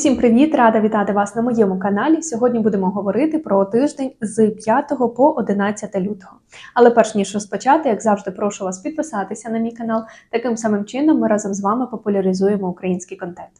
Усім привіт! Рада вітати вас на моєму каналі. Сьогодні будемо говорити про тиждень з 5 по 11 лютого. Але перш ніж розпочати, як завжди, прошу вас підписатися на мій канал. Таким самим чином ми разом з вами популяризуємо український контент.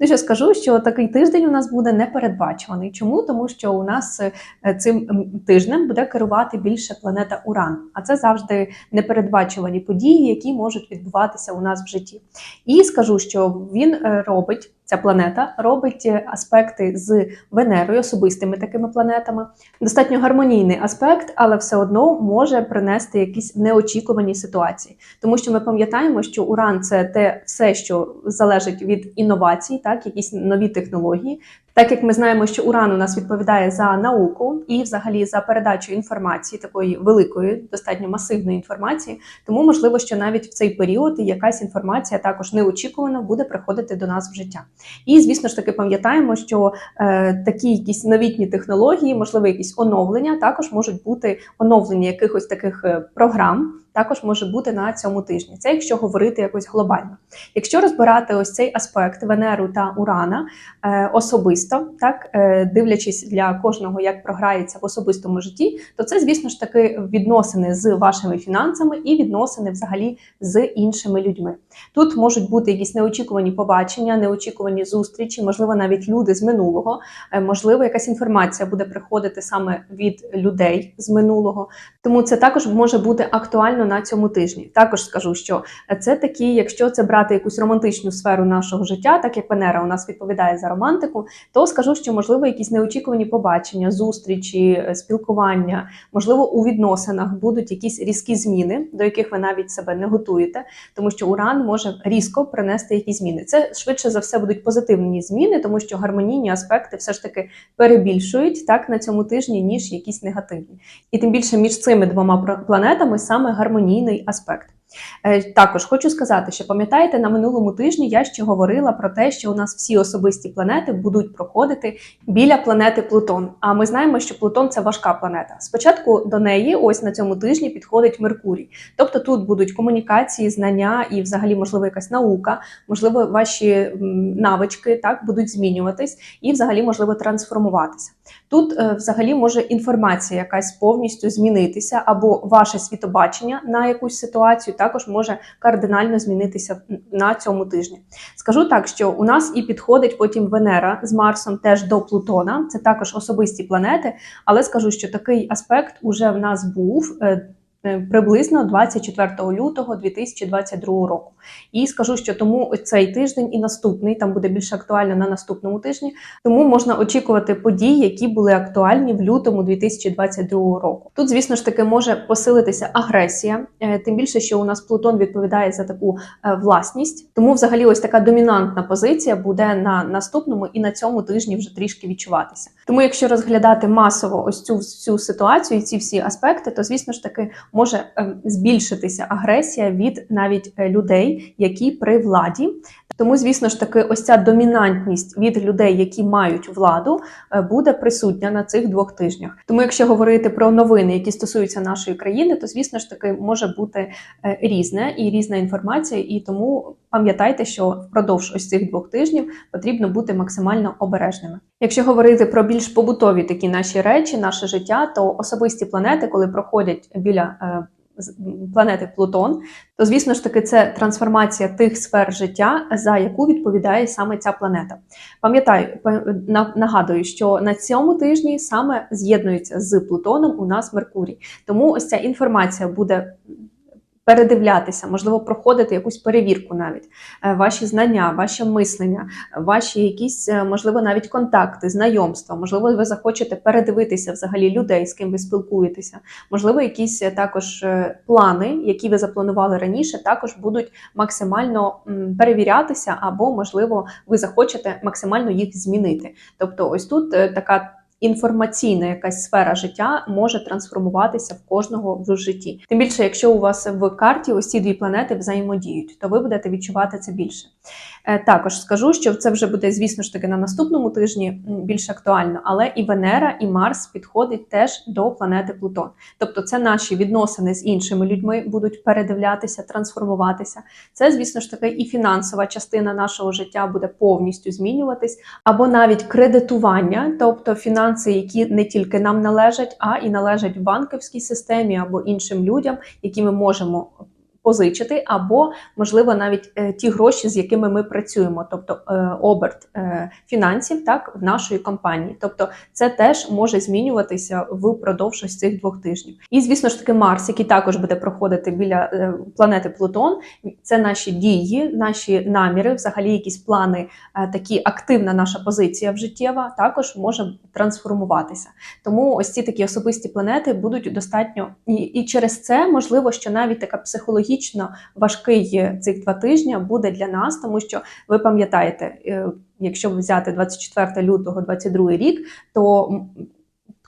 Ну що скажу, що такий тиждень у нас буде непередбачуваний. Чому? Тому що у нас е, цим тижнем буде керувати більше планета Уран, а це завжди непередбачувані події, які можуть відбуватися у нас в житті. І скажу, що він е, робить. Ця планета робить е, аспекти з Венерою, особистими такими планетами. Достатньо гармонійний аспект, але все одно може принести якісь неочікувані ситуації. Тому що ми пам'ятаємо, що Уран це те все, що залежить від інновацій, так якісь нові технології. Так як ми знаємо, що Уран у нас відповідає за науку і, взагалі, за передачу інформації, такої великої, достатньо масивної інформації, тому можливо, що навіть в цей період якась інформація також неочікувано буде приходити до нас в життя. І звісно ж таки пам'ятаємо, що е, такі якісь новітні технології, можливо, якісь оновлення, також можуть бути оновлення якихось таких е, програм. Також може бути на цьому тижні. Це якщо говорити якось глобально. Якщо розбирати ось цей аспект Венеру та Урана е, особисто, так е, дивлячись для кожного, як програється в особистому житті, то це, звісно ж таки, відносини з вашими фінансами і відносини взагалі з іншими людьми. Тут можуть бути якісь неочікувані побачення, неочікувані зустрічі, можливо, навіть люди з минулого, е, можливо, якась інформація буде приходити саме від людей з минулого. Тому це також може бути актуально на цьому тижні. Також скажу, що це такі, якщо це брати якусь романтичну сферу нашого життя, так як Венера у нас відповідає за романтику, то скажу, що можливо якісь неочікувані побачення, зустрічі, е, спілкування, можливо, у відносинах будуть якісь різкі зміни, до яких ви навіть себе не готуєте, тому що Уран може різко принести якісь зміни. Це швидше за все будуть позитивні зміни, тому що гармонійні аспекти все ж таки перебільшують так на цьому тижні, ніж якісь негативні. І тим більше між цими двома планетами саме гармонійний аспект. Е, Також хочу сказати, що пам'ятаєте, на минулому тижні я ще говорила про те, що у нас всі особисті планети будуть проходити біля планети Плутон. А ми знаємо, що Плутон це важка планета. Спочатку до неї, ось на цьому тижні, підходить Меркурій. Тобто тут будуть комунікації, знання і, взагалі, можливо, якась наука, можливо, ваші навички так будуть змінюватись і, взагалі, можливо, трансформуватися. Тут е, взагалі може інформація якась повністю змінитися, або ваше світобачення на якусь ситуацію також може кардинально змінитися на цьому тижні. Скажу так, що у нас і підходить потім Венера з Марсом теж до Плутона. Це також особисті планети, але скажу, що такий аспект уже в нас був. Е, Приблизно 24 лютого 2022 року, і скажу, що тому цей тиждень і наступний там буде більш актуально на наступному тижні. Тому можна очікувати подій, які були актуальні в лютому 2022 року. Тут, звісно ж таки, може посилитися агресія, е, тим більше, що у нас Плутон відповідає за таку е, власність. Тому, взагалі, ось така домінантна позиція буде на наступному і на цьому тижні вже трішки відчуватися. Тому, якщо розглядати масово ось цю всю ситуацію, і ці всі аспекти, то звісно ж таки може е, збільшитися агресія від навіть е, людей, які при владі. Тому, звісно ж таки, ось ця домінантність від людей, які мають владу, е, буде присутня на цих двох тижнях. Тому, якщо говорити про новини, які стосуються нашої країни, то звісно ж таки може бути е, різне і різна інформація. І тому пам'ятайте, що впродовж ось цих двох тижнів потрібно бути максимально обережними. Якщо говорити про більш побутові такі наші речі, наше життя, то особисті планети, коли проходять біля планети Плутон, то звісно ж таки це трансформація тих сфер життя, за яку відповідає саме ця планета. Пам'ятаю, нагадую, що на цьому тижні саме з'єднується з Плутоном у нас Меркурій. Тому ось ця інформація буде. Передивлятися, можливо, проходити якусь перевірку, навіть Е, ваші знання, ваше мислення, ваші якісь, е, можливо, навіть контакти, знайомства. Можливо, ви захочете передивитися взагалі людей, з ким ви спілкуєтеся. Можливо, якісь е, також плани, які ви запланували раніше, також будуть максимально перевірятися, або, можливо, ви захочете максимально їх змінити. Тобто, ось тут така. Інформаційна якась сфера життя може трансформуватися в кожного в житті. Тим більше, якщо у вас в карті ось ці дві планети взаємодіють, то ви будете відчувати це більше. Е, Також скажу, що це вже буде, звісно ж таки, на наступному тижні більш актуально, але і Венера, і Марс підходять теж до планети Плутон. Тобто, це наші відносини з іншими людьми будуть передивлятися, трансформуватися. Це, звісно ж таки, і фінансова частина нашого життя буде повністю змінюватись, або навіть кредитування, тобто фінанси, які не тільки нам належать, а і належать банківській системі або іншим людям, які ми можемо позичити, або можливо навіть е, ті гроші, з якими ми працюємо, тобто е, оберт е, фінансів, так в нашої компанії. Тобто, це теж може змінюватися впродовж ось цих двох тижнів. І звісно ж таки, Марс, який також буде проходити біля планети Плутон, це наші дії, наші наміри, взагалі якісь плани, такі активна наша позиція в життєва, також може трансформуватися. Тому ось ці такі особисті планети будуть достатньо і, і через це можливо, що навіть така психологічно важкий е, цих два тижні буде для нас, тому що ви пам'ятаєте, е, якщо взяти 24 лютого 22 рік, то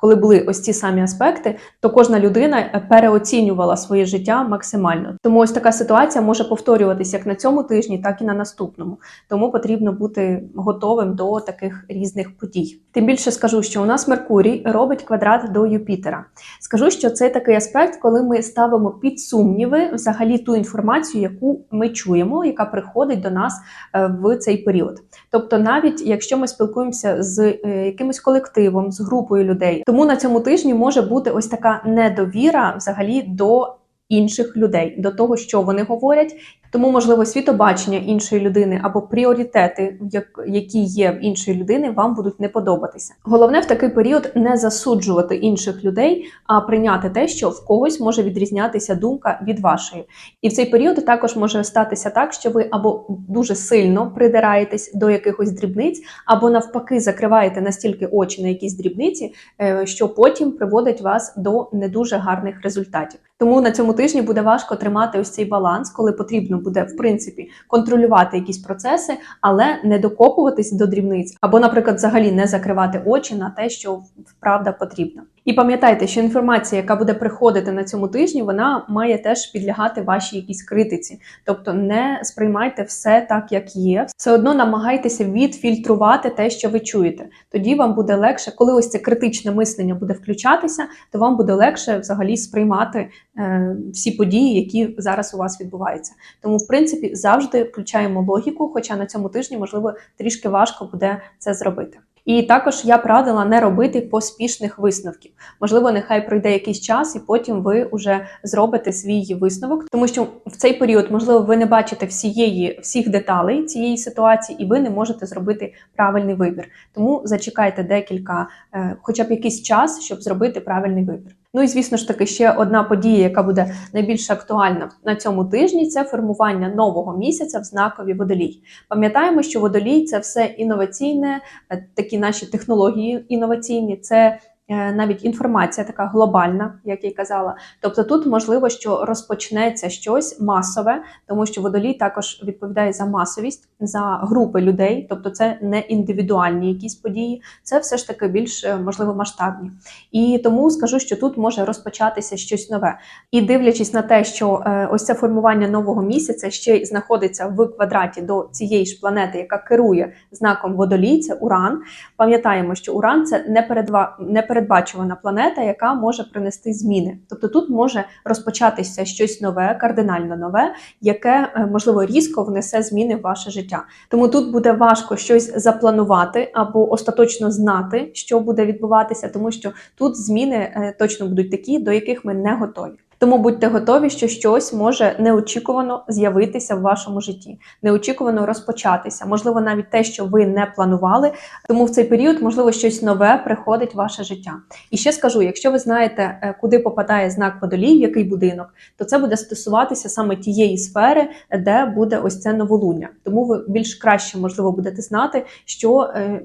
коли були ось ці самі аспекти, то кожна людина е, переоцінювала своє життя максимально. Тому ось така ситуація може повторюватися як на цьому тижні, так і на наступному. Тому потрібно бути готовим до таких різних подій. Тим більше скажу, що у нас Меркурій робить квадрат до Юпітера. Скажу, що це такий аспект, коли ми ставимо під сумніви взагалі ту інформацію, яку ми чуємо, яка приходить до нас е, в цей період. Тобто, навіть якщо ми спілкуємося з е, якимось колективом, з групою людей, тому на цьому тижні може бути ось така недовіра взагалі до інших людей, до того, що вони говорять. Тому, можливо, світобачення іншої людини або пріоритети, які є в іншої людини, вам будуть не подобатися. Головне в такий період не засуджувати інших людей, а прийняти те, що в когось може відрізнятися думка від вашої. І в цей період також може статися так, що ви або дуже сильно придираєтесь до якихось дрібниць, або навпаки закриваєте настільки очі на якісь дрібниці, е, що потім приводить вас до не дуже гарних результатів. Тому на цьому тижні буде важко тримати ось цей баланс, коли потрібно буде в принципі контролювати якісь процеси, але не докопуватись до дрібниць, або, наприклад, взагалі не закривати очі на те, що правда потрібна. І пам'ятайте, що інформація, яка буде приходити на цьому тижні, вона має теж підлягати вашій якійсь критиці. Тобто не сприймайте все так, як є. Все одно намагайтеся відфільтрувати те, що ви чуєте. Тоді вам буде легше, коли ось це критичне мислення буде включатися, то вам буде легше взагалі сприймати е, всі події, які зараз у вас відбуваються. Тому, в принципі, завжди включаємо логіку, хоча на цьому тижні, можливо, трішки важко буде це зробити. І також я б радила не робити поспішних висновків. Можливо, нехай пройде якийсь час, і потім ви вже зробите свій висновок, тому що в цей період, можливо, ви не бачите всієї всіх деталей цієї ситуації, і ви не можете зробити правильний вибір. Тому зачекайте декілька, е, хоча б якийсь час, щоб зробити правильний вибір. Ну і звісно ж таки, ще одна подія, яка буде найбільш актуальна на цьому тижні, це формування нового місяця в знакові водолій. Пам'ятаємо, що водолій це все інноваційне, е, такі наші технології інноваційні, це навіть інформація така глобальна, як я й казала. Тобто тут можливо, що розпочнеться щось масове, тому що водолій також відповідає за масовість, за групи людей, тобто це не індивідуальні якісь події, це все ж таки більш е, можливо масштабні. І тому скажу, що тут може розпочатися щось нове. І дивлячись на те, що е, ось це формування нового місяця ще й знаходиться в квадраті до цієї ж планети, яка керує знаком водолій, це Уран. Пам'ятаємо, що Уран це непередва... непередбачувана планета, яка може принести зміни. Тобто тут може розпочатися щось нове, кардинально нове, яке е, можливо різко внесе зміни в ваше життя. Тому тут буде важко щось запланувати або остаточно знати, що буде відбуватися, тому що тут зміни е, точно будуть такі, до яких ми не готові. Тому будьте готові, що щось може неочікувано з'явитися в вашому житті, неочікувано розпочатися, можливо, навіть те, що ви не планували. Тому в цей період, можливо, щось нове приходить в ваше життя. І ще скажу: якщо ви знаєте, е, куди попадає знак водолій, в який будинок, то це буде стосуватися саме тієї сфери, де буде ось це новолуння. Тому ви більш краще можливо будете знати, що е,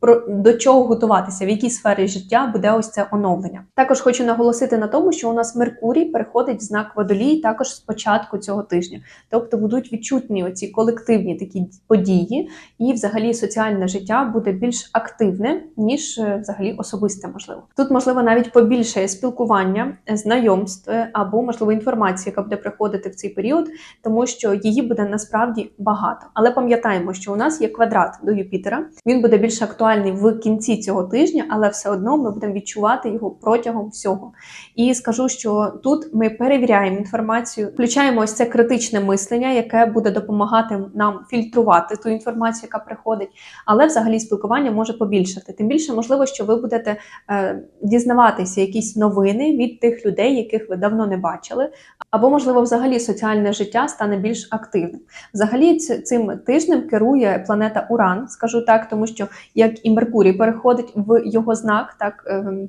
про до чого готуватися, в якій сфері життя буде ось це оновлення. Також хочу наголосити на тому, що у нас Меркурій переходить в знак водолій також з початку цього тижня, тобто будуть відчутні оці колективні такі події, і взагалі соціальне життя буде більш активне ніж е, взагалі особисте. Можливо, тут можливо навіть побільшає спілкування, е, знайомств е, або можливо інформації, яка буде приходити в цей період, тому що її буде насправді багато. Але пам'ятаємо, що у нас є квадрат до Юпітера. Він буде більш актуальний в кінці цього тижня, але все одно ми будемо відчувати його протягом всього. І скажу, що тут ми перевіряємо інформацію, включаємо ось це критичне мислення, яке буде допомагати нам фільтрувати ту інформацію, яка приходить. Але взагалі спілкування може побільшати. Тим більше можливо, що ви будете е, дізнаватися якісь новини від тих людей, яких ви давно не бачили, або можливо, взагалі соціальне життя стане більш активним. Взагалі, цим тижнем керує планета Уран, скажу так, тому що як і Меркурій переходить в його знак, так. в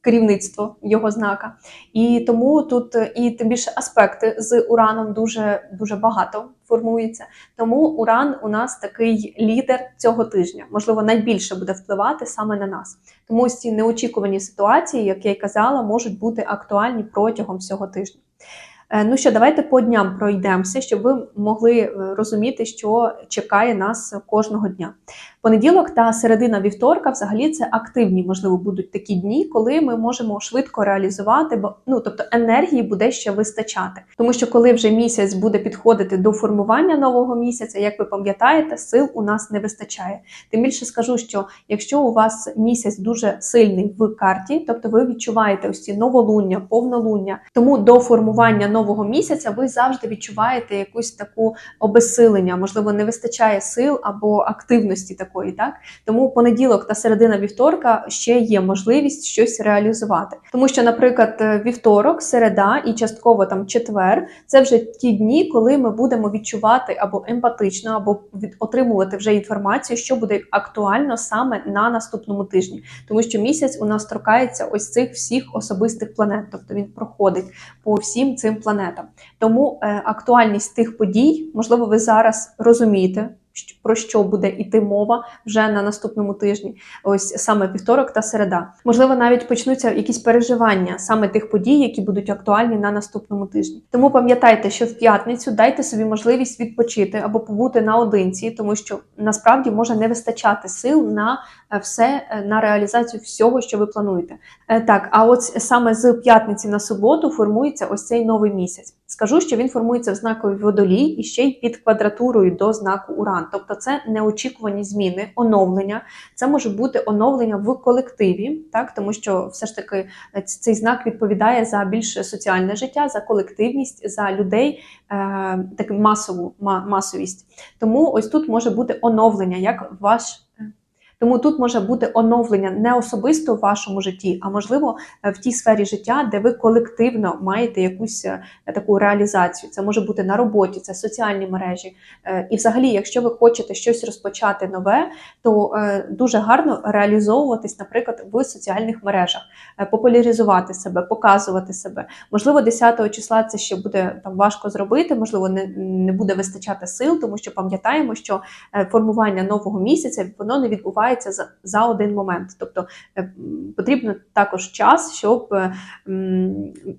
Керівництво його знака, і тому тут е, і тим більше аспекти з ураном дуже дуже багато формується. Тому Уран у нас такий лідер цього тижня, можливо, найбільше буде впливати саме на нас. Тому ці неочікувані ситуації, як я й казала, можуть бути актуальні протягом всього тижня. Е, Ну що, давайте по дням пройдемося, щоб ви могли е, розуміти, що чекає нас кожного дня. Понеділок та середина вівторка, взагалі, це активні, можливо, будуть такі дні, коли ми можемо швидко реалізувати, бо ну тобто енергії буде ще вистачати. Тому що коли вже місяць буде підходити до формування нового місяця, як ви пам'ятаєте, сил у нас не вистачає. Тим більше скажу, що якщо у вас місяць дуже сильний в карті, тобто ви відчуваєте ось ці новолуння, повнолуння, тому до формування нового місяця ви завжди відчуваєте якусь таку обесилення, можливо, не вистачає сил або активності такої, так тому понеділок та середина вівторка ще є можливість щось реалізувати. Тому що, наприклад, е, вівторок, середа і частково там четвер це вже ті дні, коли ми будемо відчувати або емпатично, або отримувати вже інформацію, що буде актуально саме на наступному тижні, тому що місяць у нас торкається ось цих всіх особистих планет, тобто він проходить по всім цим планетам. Тому е, актуальність тих подій, можливо, ви зараз розумієте. Про що буде йти мова вже на наступному тижні, ось саме вівторок та середа. Можливо, навіть почнуться якісь переживання саме тих подій, які будуть актуальні на наступному тижні. Тому пам'ятайте, що в п'ятницю дайте собі можливість відпочити або побути наодинці, тому що насправді може не вистачати сил на е, все е, на реалізацію всього, що ви плануєте. Е, Так, а от саме з п'ятниці на суботу формується ось цей новий місяць. Скажу, що він формується в знакові водолій і ще й під квадратурою до знаку Уран. Тобто це неочікувані зміни, оновлення. Це може бути оновлення в колективі, так тому що все ж таки е, цей знак відповідає за більше соціальне життя, за колективність, за людей, е, таку масову ма- масовість. Тому ось тут може бути оновлення, як ваш. Тому тут може бути оновлення не особисто в вашому житті, а можливо е, в тій сфері життя, де ви колективно маєте якусь е, таку реалізацію. Це може бути на роботі, це соціальні мережі. Е, І, взагалі, якщо ви хочете щось розпочати нове, то дуже гарно реалізовуватись, наприклад, в соціальних мережах, популяризувати себе, показувати себе. Можливо, 10 числа це ще буде там важко зробити, можливо, не, не буде вистачати сил, тому що пам'ятаємо, що формування нового місяця воно не відбувається за, за один момент. Тобто е, потрібно також час, щоб е,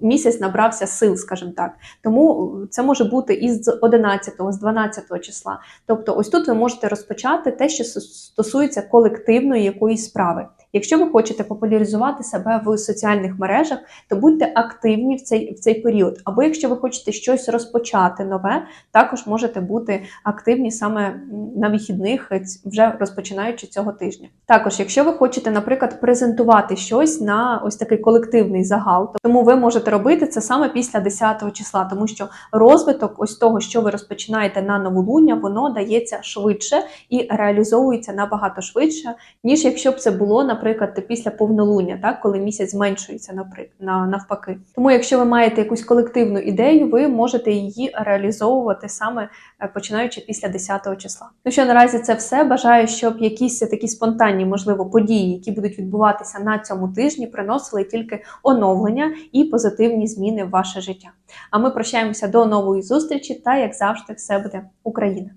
місяць набрався сил, скажімо так. Тому це може бути із 11, з 12 числа. Тобто, ось тут ви можете розпочати те, що стосується колективної якоїсь справи. Якщо ви хочете популяризувати себе в соціальних мережах, то будьте активні в цей, в цей період. Або якщо ви хочете щось розпочати нове, також можете бути активні саме на вихідних, вже розпочинаючи цього тижня. Також, якщо ви хочете, наприклад, презентувати щось на ось такий колективний загал, то тому ви можете робити це саме після 10 числа, тому що розвиток ось того, що ви розпочинаєте на новолуння, воно дається швидше і реалізовується набагато швидше, ніж якщо б це було, наприклад, після повнолуння, так коли місяць зменшується наприклад, навпаки. Тому, якщо ви маєте якусь колективну ідею, ви можете її реалізовувати саме е, починаючи після 10-го числа. Ну що наразі це все. Бажаю, щоб якісь такі спонтанні, можливо, події, які будуть відбуватися на цьому тижні, приносили тільки оновлення і позитивні зміни в ваше життя. А ми прощаємося до нової зустрічі та, як завжди, все буде Україна!